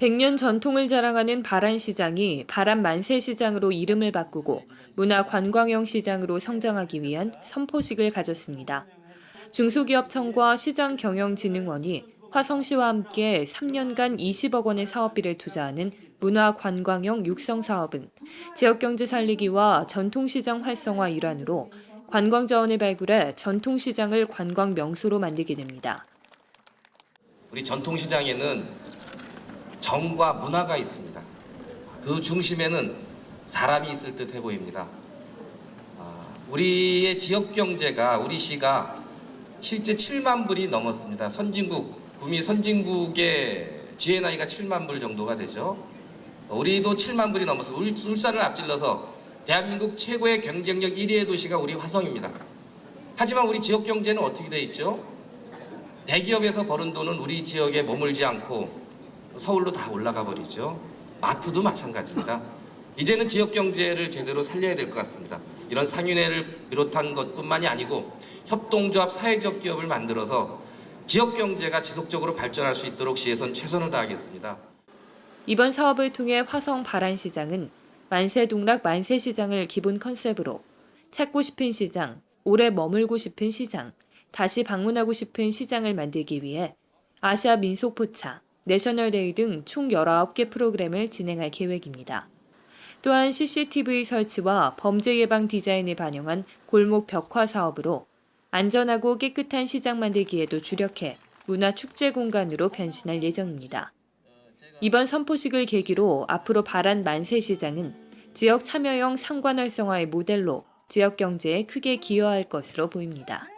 100년 전통을 자랑하는 바란시장이 바란 만세시장으로 이름을 바꾸고 문화관광형 시장으로 성장하기 위한 선포식을 가졌습니다. 중소기업청과 시장경영진흥원이 화성시와 함께 3년간 20억 원의 사업비를 투자하는 문화관광형 육성 사업은 지역경제 살리기와 전통시장 활성화 일환으로 관광자원을 발굴해 전통시장을 관광 명소로 만들게 됩니다. 우리 전통시장에는 정과 문화가 있습니다. 그 중심에는 사람이 있을 듯해 보입니다. 아, 우리의 지역 경제가 우리 시가 실제 7만 불이 넘었습니다. 선진국 구미 선진국의 GNI가 7만 불 정도가 되죠. 우리도 7만 불이 넘어서 울- 울산을 앞질러서 대한민국 최고의 경쟁력 1위의 도시가 우리 화성입니다. 하지만 우리 지역 경제는 어떻게 돼 있죠? 대기업에서 버는 돈은 우리 지역에 머물지 않고 서울로 다 올라가 버리죠. 마트도 마찬가지입니다. 이제는 지역 경제를 제대로 살려야 될 것 같습니다. 이런 상인회를 비롯한 것뿐만이 아니고 협동조합 사회적 기업을 만들어서 지역 경제가 지속적으로 발전할 수 있도록 시에선 최선을 다하겠습니다. 이번 사업을 통해 화성 바란시장은 만세동락 만세시장을 기본 컨셉으로 찾고 싶은 시장, 오래 머물고 싶은 시장, 다시 방문하고 싶은 시장을 만들기 위해 아시아 민속포차, 내셔널데이 등 총 19개 프로그램을 진행할 계획입니다. 또한 CCTV 설치와 범죄 예방 디자인을 반영한 골목 벽화 사업으로 안전하고 깨끗한 시장 만들기에도 주력해 문화 축제 공간으로 변신할 예정입니다. 이번 선포식을 계기로 앞으로 바란 만세 시장은 지역 참여형 상관 활성화의 모델로 지역 경제에 크게 기여할 것으로 보입니다.